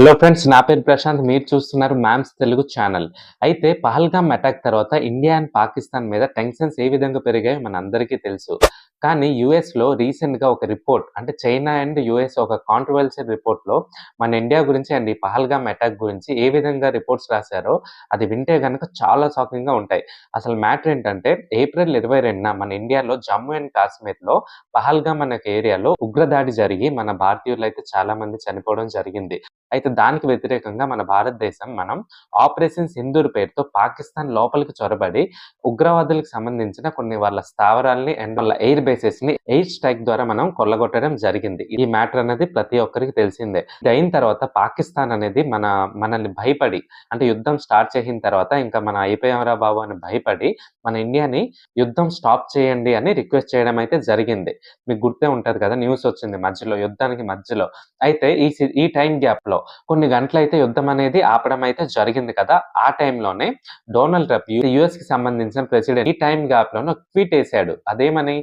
Hello friends నా పేరు ప్రశాంత్. మీరు చూస్తున్నారు మ్యామ్స్ తెలుగు ఛానల్. అయితే పహల్గామ్ అటాక్ తర్వాత ఇండియా అండ్ పాకిస్తాన్ మీద టెన్షన్స్ ఏ విధంగా పెరిగాయో మన అందరికీ తెలుసు. కానీ యుఎస్లో లో రీసెంట్గా ఒక రిపోర్ట్ అంటే చైనా అండ్ యుఎస్ ఒక కాంట్రవర్షియల్ రిపోర్ట్లో మన ఇండియా గురించి అండ్ ఈ పహల్గామ్ అటాక్ గురించి ఏ విధంగా రిపోర్ట్స్ రాశారో అది వింటే కనుక చాలా షాకింగ్గా ఉంటాయి. అసలు మ్యాటర్ ఏంటంటే ఏప్రిల్ ఇరవై రెండున మన ఇండియాలో జమ్మూ అండ్ కాశ్మీర్లో పహల్గామ్ అనే ఏరియాలో ఉగ్రదాడి జరిగి మన భారతీయులు అయితే చాలా మంది చనిపోవడం జరిగింది. అయితే దానికి వ్యతిరేకంగా మన భారతదేశం మనం ఆపరేషన్ సింధూర్ పేరుతో పాకిస్తాన్ లోపలికి చొరబడి ఉగ్రవాదులకు సంబంధించిన కొన్ని వాళ్ళ స్థావరాల్ని అండ్ వాళ్ళ ఎయిర్ బేసెస్ని ఎయిర్ స్ట్రైక్ ద్వారా మనం కొల్లగొట్టడం జరిగింది. ఈ మ్యాటర్ అనేది ప్రతి ఒక్కరికి తెలిసిందే. ఇది అయిన తర్వాత పాకిస్తాన్ అనేది మన మనల్ని భయపడి అంటే యుద్ధం స్టార్ట్ చేసిన తర్వాత ఇంకా మన అయిపోయామరా బాబు అని భయపడి మన ఇండియాని యుద్ధం స్టాప్ చేయండి అని రిక్వెస్ట్ చేయడం అయితే జరిగింది. మీకు గుర్తే ఉంటది కదా న్యూస్ వచ్చింది మధ్యలో యుద్ధానికి మధ్యలో. అయితే ఈ సి- ఈ టైం గ్యాప్లో కొన్ని గంటలైతే యుద్ధం అనేది ఆపడం అయితే జరిగింది కదా. ఆ టైంలోనే డొనాల్డ్ ట్రంప్ యుఎస్కి సంబంధించిన ప్రెసిడెంట్ ఈ టైం గ్యాప్లోనే ట్వీట్ వేసాడు. అదేమని?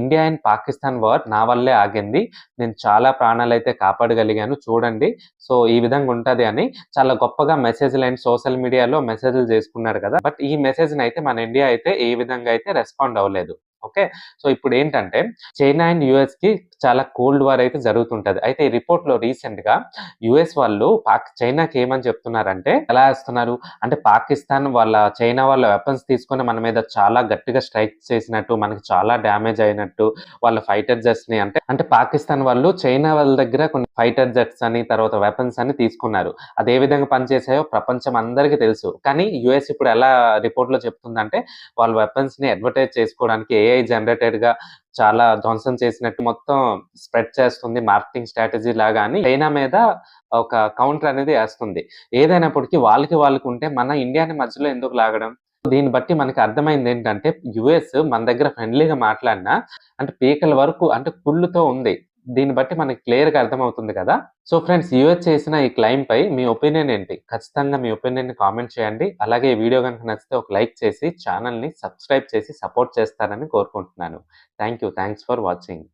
ఇండియా అండ్ పాకిస్తాన్ వార్ నా వల్లే ఆగింది. నేను చాలా ప్రాణాలు అయితే కాపాడగలిగాను. చూడండి. సో ఈ విధంగా ఉంటది అని చాలా గొప్పగా మెసేజ్లు అండ్ సోషల్ మీడియాలో మెసేజ్లు చేసుకున్నాడు కదా. బట్ ఈ మెసేజ్ అయితే మన ఇండియా అయితే ఏ విధంగా అయితే రెస్పాండ్ అవ్వలేదు. ఓకే? సో ఇప్పుడు ఏంటంటే చైనా అండ్ యుఎస్కి చాలా కోల్డ్ వార్ అయితే జరుగుతుంటది. అయితే ఈ రిపోర్ట్లో రీసెంట్గా యుఎస్ వాళ్ళు పాక్ చైనాకి ఏమని చెప్తున్నారంటే ఎలా వేస్తున్నారు అంటే పాకిస్తాన్ వాళ్ళ చైనా వాళ్ళ వెపన్స్ తీసుకొని మన మీద చాలా గట్టిగా స్ట్రైక్ చేసినట్టు మనకి చాలా డ్యామేజ్ అయినట్టు వాళ్ళ ఫైటర్ జెట్స్ని అంటే అంటే పాకిస్తాన్ వాళ్ళు చైనా వాళ్ళ దగ్గర కొన్ని ఫైటర్ జెట్స్ అని తర్వాత వెపన్స్ అని తీసుకున్నారు. అది ఏ విధంగా పనిచేసాయో ప్రపంచం అందరికీ తెలుసు. కానీ యుఎస్ ఇప్పుడు ఎలా రిపోర్ట్లో చెప్తుందంటే వాళ్ళ వెపన్స్ని అడ్వర్టైజ్ చేసుకోవడానికి ఏఐ జనరేటెడ్గా చాలా ధ్వంసం చేసినట్టు మొత్తం స్ప్రెడ్ చేస్తుంది మార్కెటింగ్ స్ట్రాటజీ లాగా అని చైనా మీద ఒక కౌంటర్ అనేది వేస్తుంది. ఏదైనప్పటికీ వాళ్ళకి వాళ్ళకి ఉంటే మన ఇండియాని మధ్యలో ఎందుకు లాగడం? దీన్ని బట్టి మనకి అర్థమైంది ఏంటంటే యుఎస్ మన దగ్గర ఫ్రెండ్లీగా మాట్లాడినా అంటే పీకల వరకు అంటే కుళ్ళుతో ఉంది. దీన్ని బట్టి మనకి క్లియర్గా అర్థమవుతుంది కదా. సో ఫ్రెండ్స్ యూఎస్ చేసిన ఈ క్లైమ్ పై మీ ఒపీనియన్ ఏంటి? ఖచ్చితంగా మీ ఒపీనియన్ని కామెంట్ చేయండి. అలాగే ఈ వీడియో కనుక నచ్చితే ఒక లైక్ చేసి ఛానల్ని సబ్స్క్రైబ్ చేసి సపోర్ట్ చేస్తారని కోరుకుంటున్నాను. Thank you thanks for watching.